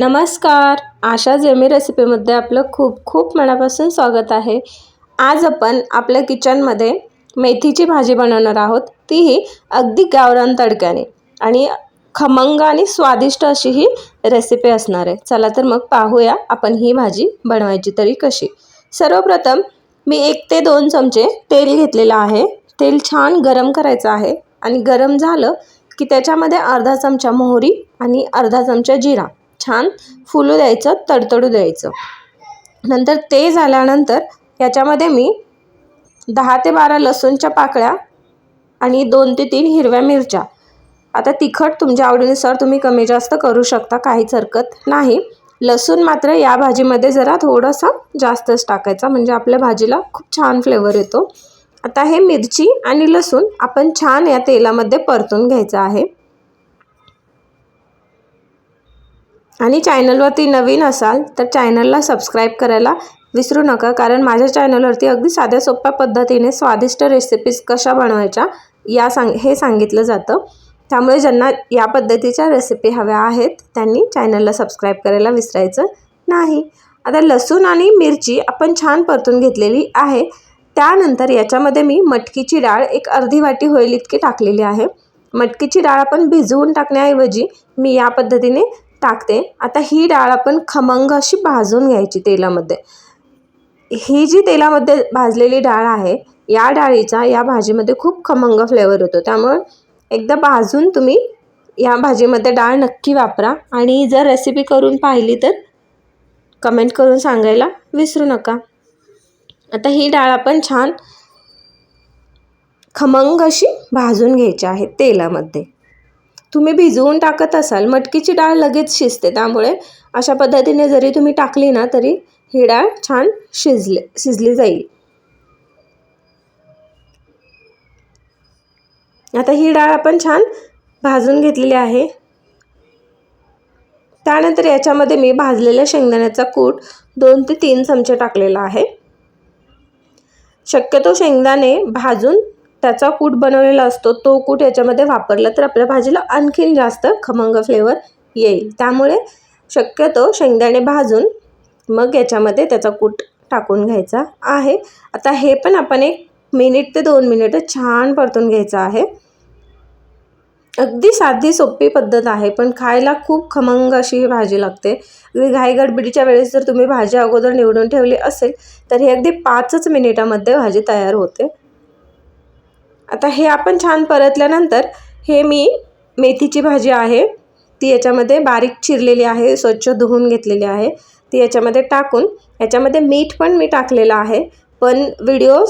नमस्कार. आशा जेमी रेसिपीमध्ये आपलं खूप खूप मनापासून स्वागत आहे. आज आपण आपल्या किचनमध्ये मेथीची भाजी बनवणार आहोत. तीही अगदी गावरान तडक्याने आणि खमंग आणि स्वादिष्ट अशी ही रेसिपी असणार आहे. चला तर मग पाहूया आपण ही भाजी बनवायची तरी कशी. सर्वप्रथम मी एक ते दोन चमचे तेल घेतलेलं आहे. तेल छान गरम करायचं आहे आणि गरम झालं की त्याच्यामध्ये अर्धा चमचा मोहरी आणि अर्धा चमचा जिरा. छान फुलू द्यायचं तडतडू द्यायचं. नंतर ते झाल्यानंतर याच्यामध्ये मी दहा ते बारा लसूणच्या पाकळ्या आणि दोन ते तीन हिरव्या मिरच्या. आता तिखट तुमच्या आवडीनुसार तुम्ही कमी जास्त करू शकता काहीच हरकत नाही. लसूण मात्र या भाजीमध्ये जरा थोडासा जास्तच टाकायचा म्हणजे आपल्या भाजीला खूप छान फ्लेवर येतो. आता हे मिरची आणि लसूण आपण छान या तेलामध्ये परतून घ्यायचं आहे. आणि चॅनलवरती नवीन असाल तर चॅनलला सबस्क्राईब करायला विसरू नका कारण माझ्या चॅनलवरती अगदी साध्या सोप्या पद्धतीने स्वादिष्ट रेसिपीज कशा बनवायच्या या सांग हे सांगितलं जातं. त्यामुळे ज्यांना या पद्धतीच्या रेसिपी हव्या आहेत त्यांनी चॅनलला सबस्क्राईब करायला विसरायचं नाही. आता लसूण आणि मिरची आपण छान परतून घेतलेली आहे. त्यानंतर याच्यामध्ये मी मटकीची डाळ एक अर्धी वाटी होईल इतकी टाकलेली आहे. मटकीची डाळ आपण भिजवून टाकण्याऐवजी मी या पद्धतीने टाकते. आता ही डाळ आपण खमंग अशी भाजून घ्यायची तेलामध्ये. ही जी तेलामध्ये भाजलेली डाळ आहे या डाळीचा या भाजीमध्ये खूप खमंग फ्लेवर होतो. त्यामुळे एकदा भाजून तुम्ही या भाजीमध्ये डाळ नक्की वापरा. आणि जर रेसिपी करून पाहिली तर कमेंट करून सांगायला विसरू नका. आता ही डाळ आपण छान खमंग अशी भाजून घ्यायची आहे तेलामध्ये. तुम्ही भिजवून टाकत असाल मटकीची डाळ लगेच शिजते त्यामुळे अशा पद्धतीने जरी तुम्ही टाकली ना तरी ही डाळ छान शिजले शिजली जाईल. आता ही डाळ आपण छान भाजून घेतलेली आहे. त्यानंतर याच्यामध्ये मी भाजलेल्या शेंगदाण्याचा कूट दोन ते तीन चमचे टाकलेला आहे. शक्यतो शेंगदाणे भाजून त्याचा कूट बनवलेला असतो तो कूट याच्यामध्ये वापरला तर आपल्या भाजीला आणखीन जास्त खमंग फ्लेवर येईल. त्यामुळे शक्यतो शेंगदाणे भाजून मग याच्यामध्ये त्याचा कूट टाकून घ्यायचा आहे. आता हे पण आपण एक मिनिट ते दोन मिनिटं छान परतून घ्यायचं आहे. अगदी साधी सोपी पद्धत आहे पण खायला खूप खमंग अशी ही भाजी लागते. अगदी घाई गडबडीच्या वेळेस जर तुम्ही भाजी अगोदर निवडून ठेवली असेल तर ही अगदी पाचच मिनिटामध्ये भाजी तयार होते. आता हे आपण छान परतल्यानंतर हे मी मेथीची भाजी आहे. ती याच्यामध्ये बारीक चिरलेली आहे स्वच्छ धुवून घेतलेली आहे. ती याच्यामध्ये टाकून याच्यामध्ये मीठ पण मी टाकलेलं आहे पण व्हिडिओ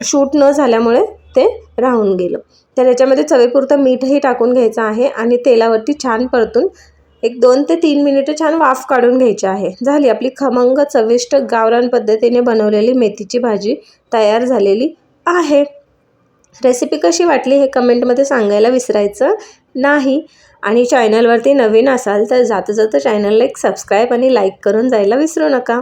शूट न झाल्यामुळे ते राहून गेलं. तर याच्यामध्ये चवीपुरतं मीठही टाकून घ्यायचं आहे आणि तेलावरती छान परतून एक दोन ते तीन मिनिटं छान वाफ काढून घ्यायची आहे. झाली आपली खमंग चविष्ट गावरान पद्धतीने बनवलेली मेथीची भाजी तयार झालेली आहे. रेसिपी कशी वाटली हे कमेंटमध्ये सांगायला विसरायचं नाही. आणि चॅनलवरती नवीन असाल तर जाता जाता चॅनलला एक सबस्क्राईब आणि लाईक करून जायला विसरू नका.